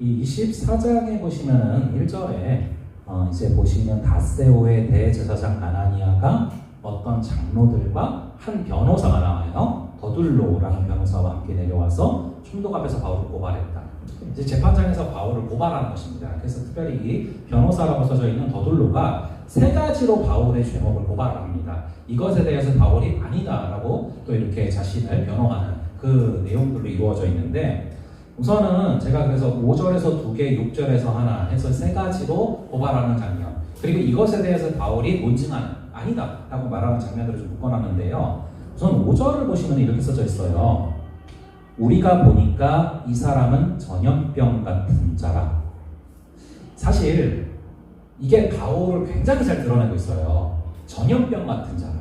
이 24장에 보시면은 1절에 어, 이제 보시면 다세오의 대제사장 아나니아가 어떤 장로들과 한 변호사가 나와요. 더둘로라는 변호사와 함께 내려와서 총독 앞에서 바울을 고발했다. 이제 재판장에서 바울을 고발하는 것입니다. 그래서 특별히 이 변호사라고 써져 있는 더둘로가 세 가지로 바울의 죄목을 고발합니다. 이것에 대해서 바울이 아니다라고 또 이렇게 자신을 변호하는 그 내용들로 이루어져 있는데 우선은 제가 그래서 5절에서 두 개, 6절에서 하나 해서 세 가지로 고발하는 장면. 그리고 이것에 대해서 바울이 논증하는 아니다 라고 말하는 장면들을 좀 묶어놨는데요. 우선 5절을 보시면 이렇게 써져 있어요. 우리가 보니까 이 사람은 전염병 같은 자라. 사실 이게 바울을 굉장히 잘 드러내고 있어요. 전염병 같은 자라.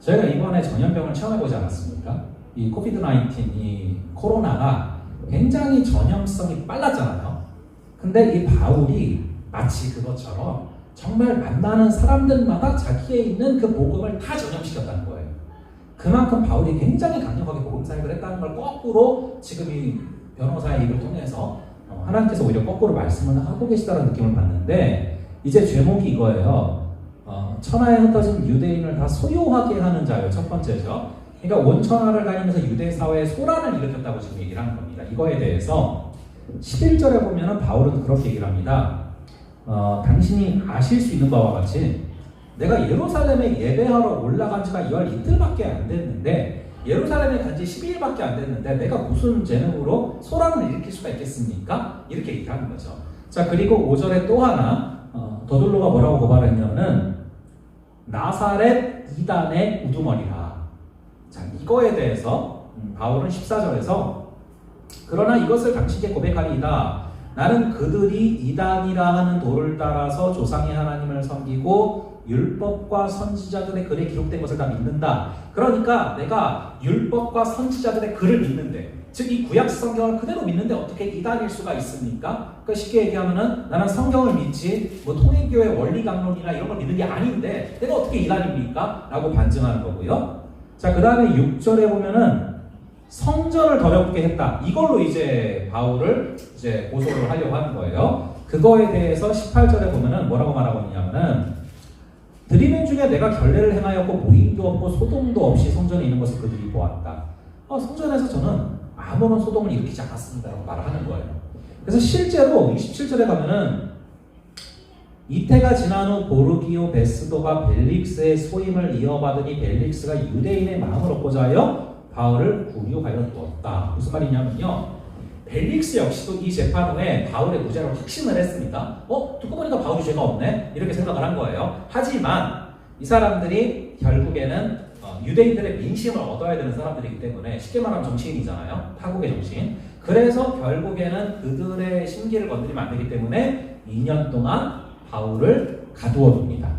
저희가 이번에 전염병을 체험해보지 않았습니까? 이 코비드 19, 이 코로나가 굉장히 전염성이 빨랐잖아요. 근데 이 바울이 마치 그것처럼 정말 만나는 사람들마다 자기에 있는 그 복음을 다 전염시켰다는 거예요. 그만큼 바울이 굉장히 강력하게 복음 사역을 했다는 걸 거꾸로 지금 이 변호사의 입을 통해서 어, 하나님께서 오히려 거꾸로 말씀을 하고 계시다는 느낌을 받는데 이제 제목이 이거예요. 어, 천하에 흩어진 유대인을 다 소유하게 하는 자예요. 첫 번째죠. 그러니까 온천하를 다니면서 유대 사회에 소란을 일으켰다고 지금 얘기를 하는 겁니다. 이거에 대해서 11절에 보면은 바울은 그렇게 얘기를 합니다. 어, 당신이 아실 수 있는 바와 같이 내가 예루살렘에 예배하러 올라간 지가 2월 이틀밖에 안 됐는데 예루살렘에 간 지 12일밖에 안 됐는데 내가 무슨 재능으로 소란을 일으킬 수가 있겠습니까? 이렇게 얘기하는 거죠. 자 그리고 5절에 또 하나 어, 더둘로가 뭐라고 고발했냐면은 나사렛 이단의 우두머리라. 자 이거에 대해서 음, 바울은 14절에서 그러나 이것을 당신께 고백하리이다. 나는 그들이 이단이라 하는 도를 따라서 조상의 하나님을 섬기고 율법과 선지자들의 글에 기록된 것을 다 믿는다. 그러니까 내가 율법과 선지자들의 글을 믿는데, 즉 이 구약 성경을 그대로 믿는데 어떻게 이단일 수가 있습니까? 그러니까 쉽게 얘기하면은 나는 성경을 믿지 뭐 통일교의 원리 강론이나 이런 걸 믿는 게 아닌데 내가 어떻게 이단입니까? 라고 반증하는 거고요. 자, 그 다음에 6절에 보면은 성전을 더럽게 했다. 이걸로 이제 바울을 이제 고소를 하려고 하는 거예요. 그거에 대해서 18절에 보면은 뭐라고 말하고 있냐면은 드리는 중에 내가 결례를 행하였고 모임도 없고 소동도 없이 성전에 있는 것을 그들이 보았다. 어, 성전에서 저는 아무런 소동을 일으키지 않았습니다 라고 말을 하는 거예요. 그래서 실제로 27절에 가면은 이태가 지난 후 보르기오 베스도가 벨릭스의 소임을 이어받으니 벨릭스가 유대인의 마음을 얻고자 하여 바울을 구류하여 두었다. 무슨 말이냐면요. 벨릭스 역시도 이 재판 후에 바울의 무죄를 확신을 했습니다. 어? 듣고 보니까 바울이 죄가 없네? 이렇게 생각을 한 거예요. 하지만 이 사람들이 결국에는 어, 유대인들의 민심을 얻어야 되는 사람들이기 때문에 쉽게 말하면 정치인이잖아요. 타국의 정치인. 그래서 결국에는 그들의 심기를 건드리면 안 되기 때문에 2년 동안 바울을 가두어 둡니다.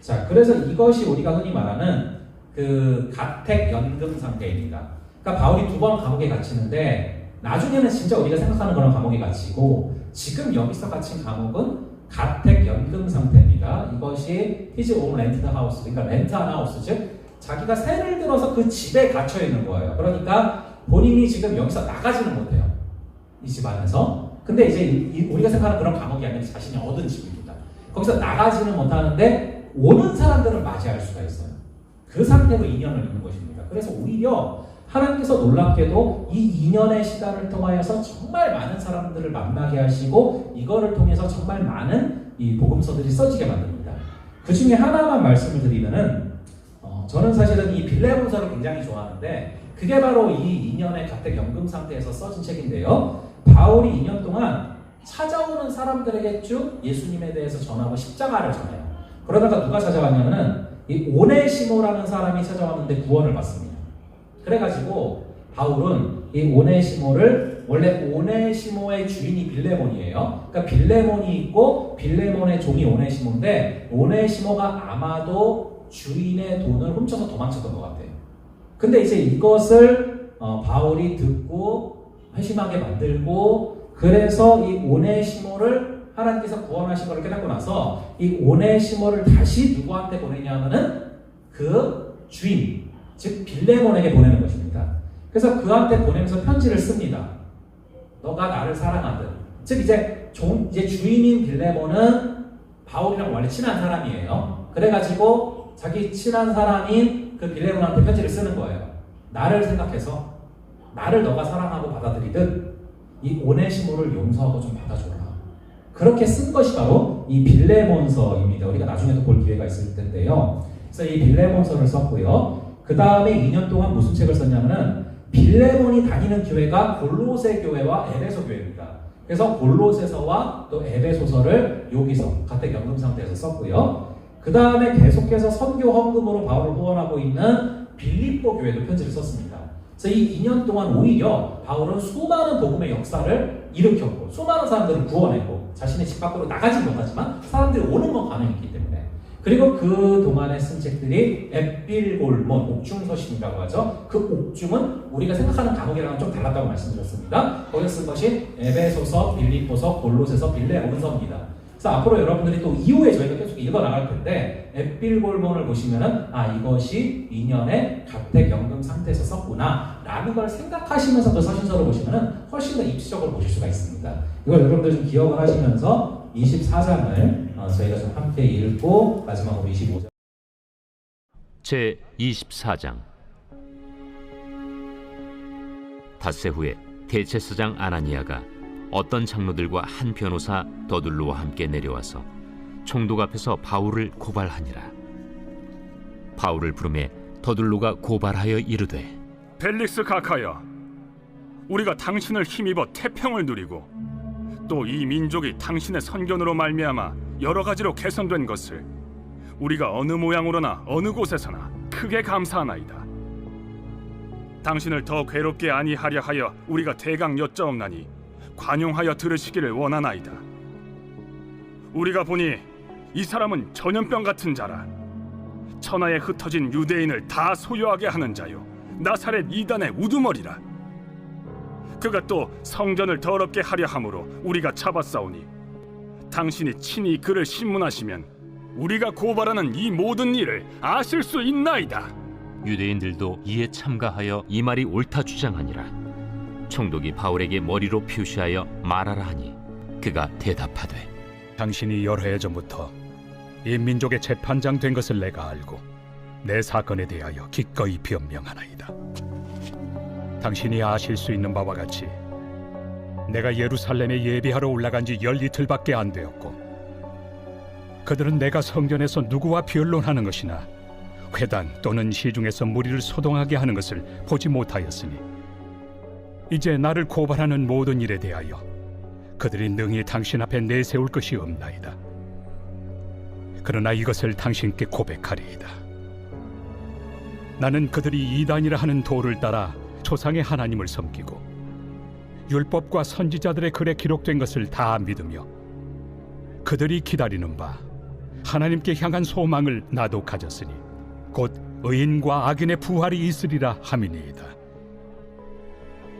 자, 그래서 이것이 우리가 흔히 말하는 그 가택 연금 상태입니다. 그러니까 바울이 두 번 감옥에 갇히는데 나중에는 진짜 우리가 생각하는 그런 감옥에 갇히고 지금 여기서 갇힌 감옥은 가택 연금 상태입니다. 이것이 히즈 온 렌트 하우스, 그러니까 렌트 한 하우스 즉 자기가 세를 들어서 그 집에 갇혀 있는 거예요. 그러니까 본인이 지금 여기서 나가지는 못해요. 이 집 안에서. 근데 이제 이- 우리가 생각하는 그런 감옥이 아니라 자신이 얻은 집입니다. 거기서 나가지는 못하는데 오는 사람들을 맞이할 수가 있어요. 그 상태로 2년을 있는 것입니다. 그래서 오히려 하나님께서 놀랍게도 이 2년의 시간을 통하여서 정말 많은 사람들을 만나게 하시고 이거를 통해서 정말 많은 이 복음서들이 써지게 만듭니다. 그 중에 하나만 말씀을 드리면은 어, 저는 사실은 이 빌레몬서를 굉장히 좋아하는데 그게 바로 이 2년의 가택 연금 상태에서 써진 책인데요. 바울이 2년 동안 찾아오는 사람들에게 쭉 예수님에 대해서 전하고 십자가를 전해요. 그러다가 누가 찾아왔냐면은 이 오네시모라는 사람이 찾아왔는데 구원을 받습니다. 그래가지고 바울은 이 오네시모를 원래 오네시모의 주인이 빌레몬이에요. 그러니까 빌레몬이 있고 빌레몬의 종이 오네시모인데 오네시모가 아마도 주인의 돈을 훔쳐서 도망쳤던 것 같아요. 근데 이제 이것을 어, 바울이 듣고 회심하게 만들고 그래서 이 오네시모를 하나님께서 구원하신 걸 깨닫고 나서 이 오네시모를 다시 누구한테 보내냐면은 그 주인 즉 빌레몬에게 보내는 것입니다. 그래서 그한테 보내면서 편지를 씁니다. 너가 나를 사랑하든 즉 이제 종, 이제 주인인 빌레몬은 바울이랑 원래 친한 사람이에요. 그래가지고 자기 친한 사람인 그 빌레몬한테 편지를 쓰는 거예요. 나를 생각해서 나를 너가 사랑하고 받아들이듯 이 오네시모를 용서하고 좀 받아줘라. 그렇게 쓴 것이 바로 이 빌레몬서입니다. 우리가 나중에도 볼 기회가 있을 텐데요. 그래서 이 빌레몬서를 썼고요. 그 다음에 2년 동안 무슨 책을 썼냐면은 빌레몬이 다니는 교회가 골로새 교회와 에베소 교회입니다. 그래서 골로새서와 또 에베소서를 여기서 가택 연금 상태에서 썼고요. 그 다음에 계속해서 선교 헌금으로 바울을 후원하고 있는 빌립보 교회도 편지를 썼습니다. 그래서 이 2년 동안 오히려 바울은 수많은 복음의 역사를 일으켰고 수많은 사람들을 구원했고 자신의 집 밖으로 나가지 못하지만 사람들이 오는 건 가능했기 때문에 그리고 그 동안에 쓴 책들이 앱빌골몬 옥중서신이라고 하죠. 그 옥중은 우리가 생각하는 과목이랑은 좀 달랐다고 말씀드렸습니다. 거기서 쓴 것이 에베소서, 빌립보서, 골로새서, 빌레몬서입니다. 그래서 앞으로 여러분들이 또 이후에 저희가 계속 읽어 나갈 텐데 앱빌골몬을 보시면은 아 이것이 2년의 가택연금 상태에서 썼구나 라는 걸 생각하시면서 그 서신서를 보시면은 훨씬 더 입시적으로 보실 수가 있습니다. 이걸 여러분들 좀 기억을 하시면서 24장을 어, 저희가 좀 함께 읽고 마지막으로 25장 제 24장 닷새 후에 대제사장 아나니아가 어떤 장로들과 한 변호사 더둘로와 함께 내려와서 총독 앞에서 바울을 고발하니라 바울을 부르매 더둘로가 고발하여 이르되 벨릭스 가카야, 우리가 당신을 힘입어 태평을 누리고 또 이 민족이 당신의 선견으로 말미암아 여러 가지로 개선된 것을 우리가 어느 모양으로나 어느 곳에서나 크게 감사하나이다. 당신을 더 괴롭게 아니하려 하여 우리가 대강 여짜옵나니 관용하여 들으시기를 원하나이다. 우리가 보니 이 사람은 전염병 같은 자라. 천하에 흩어진 유대인을 다 소유하게 하는 자요. 나사렛 이단의 우두머리라. 그가 또 성전을 더럽게 하려 함으로 우리가 잡았사오니 당신이 친히 그를 신문하시면 우리가 고발하는 이 모든 일을 아실 수 있나이다. 유대인들도 이에 참가하여 이 말이 옳다 주장하니라 총독이 바울에게 머리로 표시하여 말하라 하니 그가 대답하되 당신이 여러 해 전부터 이 민족의 재판장 된 것을 내가 알고 내 사건에 대하여 기꺼이 변명하나이다. 당신이 아실 수 있는 바와 같이 내가 예루살렘에 예비하러 올라간 지 열 이틀밖에 안 되었고 그들은 내가 성전에서 누구와 변론하는 것이나 회당 또는 시중에서 무리를 소동하게 하는 것을 보지 못하였으니 이제 나를 고발하는 모든 일에 대하여 그들이 능히 당신 앞에 내세울 것이 없나이다. 그러나 이것을 당신께 고백하리이다. 나는 그들이 이단이라 하는 도를 따라 조상의 하나님을 섬기고 율법과 선지자들의 글에 기록된 것을 다 믿으며 그들이 기다리는 바 하나님께 향한 소망을 나도 가졌으니 곧 의인과 악인의 부활이 있으리라 함이니이다.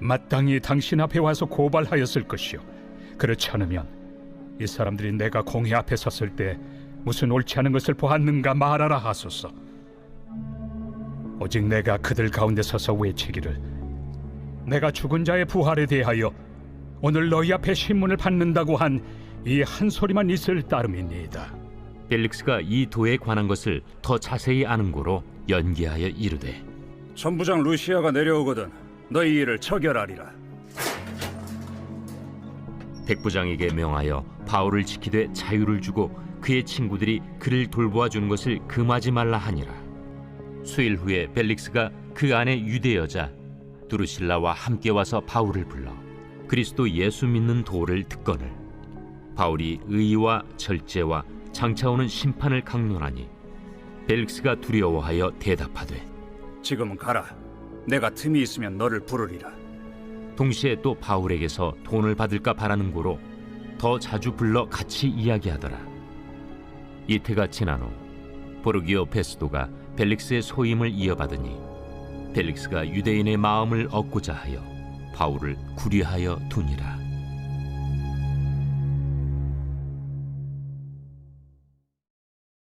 마땅히 당신 앞에 와서 고발하였을 것이요. 그렇지 않으면 이 사람들이 내가 공회 앞에 섰을 때 무슨 옳지 않은 것을 보았는가 말하라 하소서. 오직 내가 그들 가운데 서서 외치기를 내가 죽은 자의 부활에 대하여 오늘 너희 앞에 신문을 받는다고 한 이 한 소리만 있을 따름이니이다. 벨릭스가 이 도에 관한 것을 더 자세히 아는 고로 연기하여 이르되 전부장 루시아가 내려오거든 너희 일을 처결하리라. 백부장에게 명하여 바울을 지키되 자유를 주고 그의 친구들이 그를 돌보아 주는 것을 금하지 말라 하니라. 수일 후에 벨릭스가 그 안에 유대 여자 두루실라와 함께 와서 바울을 불러 그리스도 예수 믿는 도를 듣거늘 바울이 의와 절제와 장차 오는 심판을 강론하니 벨릭스가 두려워하여 대답하되 지금은 가라. 내가 틈이 있으면 너를 부르리라. 동시에 또 바울에게서 돈을 받을까 바라는 고로 더 자주 불러 같이 이야기하더라. 이태가 지난 후 보르기오 페스도가 벨릭스의 소임을 이어받으니 벨릭스가 유대인의 마음을 얻고자 하여 바울을 구리하여 두니라.